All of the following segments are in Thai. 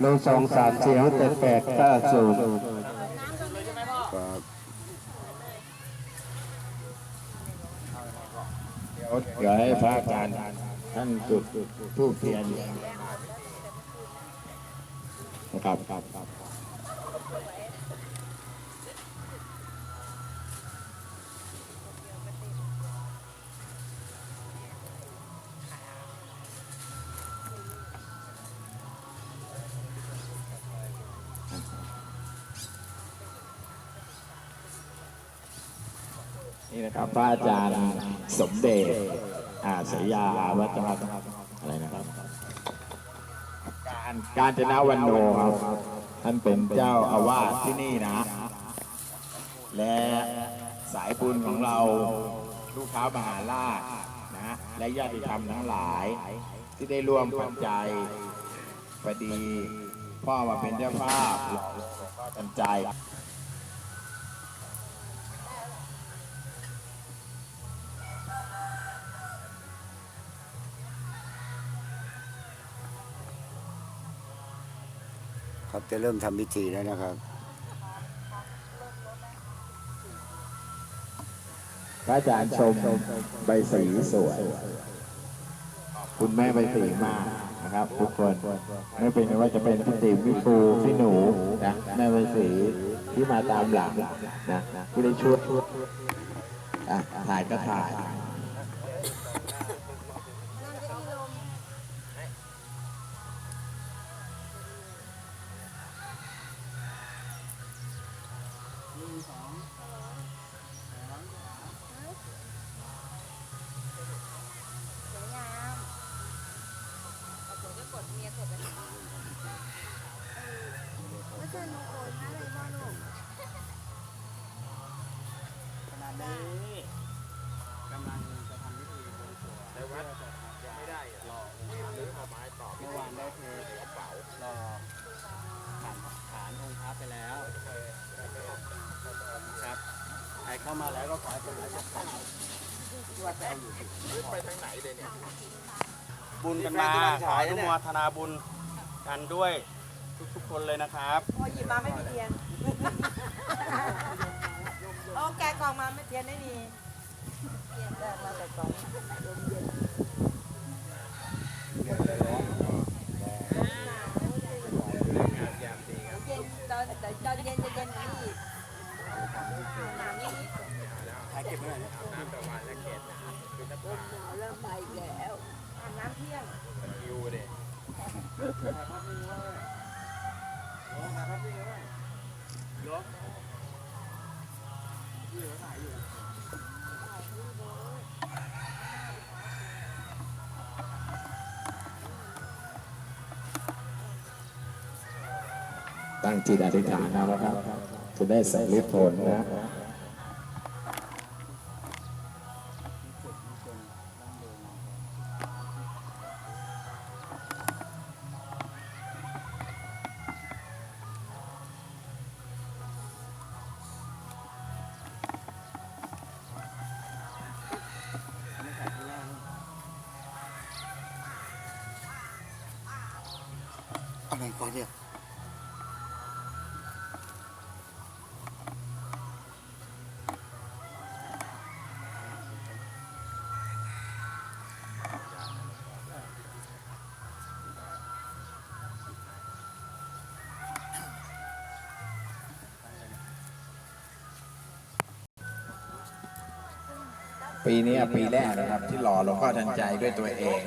หนึ่งสองสามสี่ห้าเจ็ดแปดเก้าศูนย์ครับเดี๋ยวเดี๋ยวให้พระอาจารย์ท่านจุดทูบเทียนนะครับ นี่นะครับพระอาจารย์สมเด็จอาสยาวัฒนอะไรนะครับ การการจนาวันโนครับท่านเป็นเจ้าอาวาสที่นี่นะ และสายบุญของเราลูกค้ามหาราชนะและญาติธรรมทั้งหลาย ที่ได้ร่วมปัจจัยพอดี พ่อมาเป็นเจ้าภาพเราก็ปัจจัยครับจ จะเริ่มทำพิธีแล้วนะครับพระอาจารย์ชมใบสีสวย คุณแม่ใบสีมากนะครับ ทุกคนไม่เป็นไม่ว่าจะเป็นพี่ติ๋มพี่ปูพี่หนูนะแม่ใบสีที่มาตามหลังนะที่ได้ช่วยอะถ่ายก็ถ่าย เมื่อวานได้เทกระเป๋ารอฐานฐานองค์พระไปแล้วครับใครเข้ามาแล้วก็ขอให้เป็นร้ายจะขาดไปทางไหนเลยเนี่ยบุญกันมาขออนุโมทนาบุญกันด้วยทุกๆคนเลยนะครับพอหยิบมาไม่มีเทียนเอาแกกองมาไม่เทียนไม่มี ถ่ายเก็บไว้หน่อ ตั้งจิตอธิษฐานนะครับ จะได้สำเร็จผลนะ อะไร ปีนี้ปีแรกนะครับ ที่หล่อหลวงพ่อทันใจด้วยตัวเอง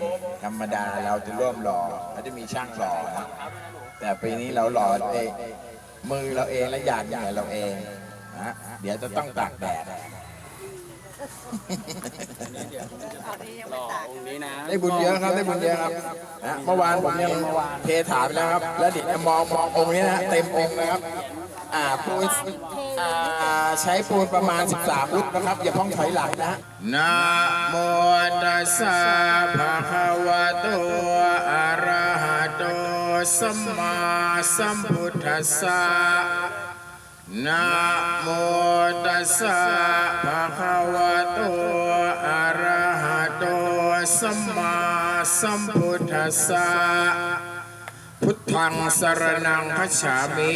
ธรรมดาเราจะร่วมหล่อเขาจะมีช่างหล่อนะแต่ปีนี้เราหล่อเองมือเราเองและหยาดเหงื่อเราเองนะเดี๋ยวจะต้องตากแดดรอองค์นี้นะได้บุญเยอะครับได้บุญเยอะครับนะเมื่อวานผมยังเทถามไปแล้วครับ แล้วเดี๋ยวจะมองมององค์นี้นะเต็มองค์นะครับ อ่าปูน อ่าใช้ปูนประมาณ 13 ฟุตนะครับ อย่าเพ้องถอยหลังนะนะโมตัสสะภะคะวะโตอะระหะโตสัมมาสัมพุทธัสสะนะโมตัสสะภะคะวะโตอะระหะโตสัมมาสัมพุทธัสสะพุทธังสรนังคัจฉามิ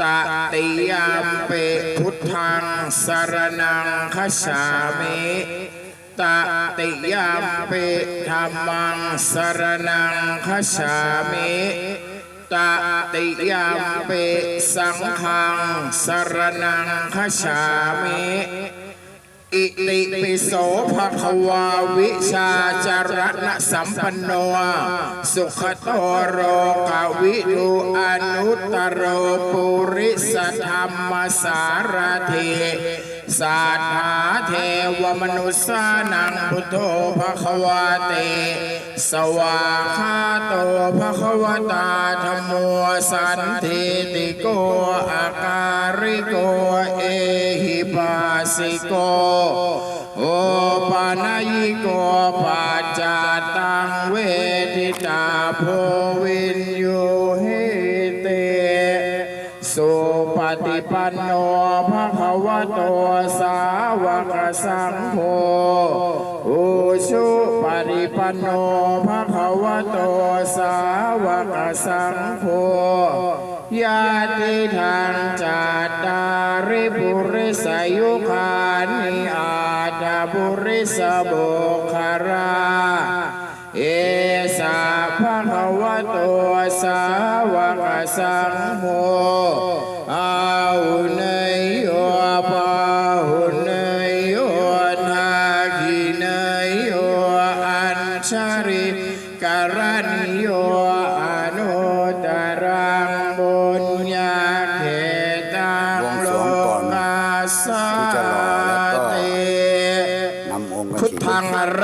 ตติยาเปพุทธังสารนังคัจฉามิตติยาเปธรรมังสารนังคัจฉามิตติยาเปสังฆังสารนังคัจฉามิ อิติปิโสภะควาวิชาจารณะสัมปันโนสุขโตโรกาวิดูอนุตโรปุริสธรรมสารถิสาธาเทวมนุสานังพุทโธภะควาเต สวาคาโตภะควตาธรรมโมสันทิติ สิโก โอปานายิโกปัจจาตังเวทิตาโพวินโยเฮเต สุปฏิปันโนภะคะวะโตสาวกสังโฆอุชุปฏิปันโนภะคะวะโตสาวกสังโฆ ยาติทางจัตตาริปุริสยุคานิอาตาบุริสบุคาราเอสาภะคะวะโตสาวกสังโฆ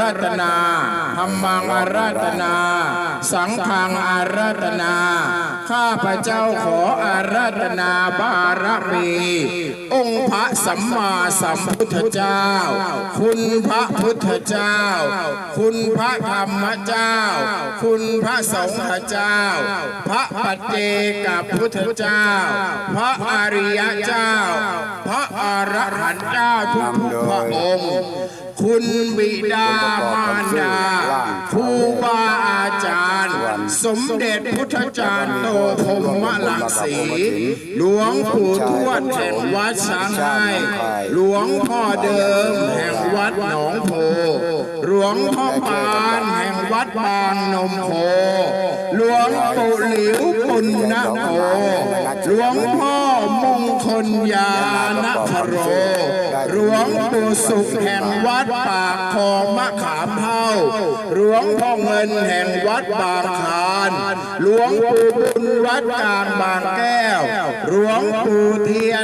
ธังอารัตนาธรรมังอารัตนา สังฆังอารัตนา ข้าพระเจ้าขออารัตนาบารมีองค์พระสัมมาสัมพุทธเจ้า คุณพระพุทธเจ้า คุณพระธรรมเจ้า คุณพระสงฆ์เจ้า พระปัจเจกับพุทธเจ้า พระอริยเจ้า พระอรหันต์เจ้าทุกพระองค์ คุณบิดามารดาครูบาอาจารย์ สมเด็จพุทธจารย์โตพรหมลังสี หลวงปู่ทวดแห่งวัดช้างให้หลวงพ่อเดิมแห่งวัดหนองโพ หลวงพ่อปานแห่งวัดบางนมโพ หลวงปู่หลิวปุณณโพหลวงพ่อมงคลยานคโร วงปู่สุขแห่งวัดปากคลองมะขามเท่า หลวงพ่อเงินแห่งวัดบางคาน หลวงปู่บุญวัดกลางบางแก้ว หลวงปู่เทียน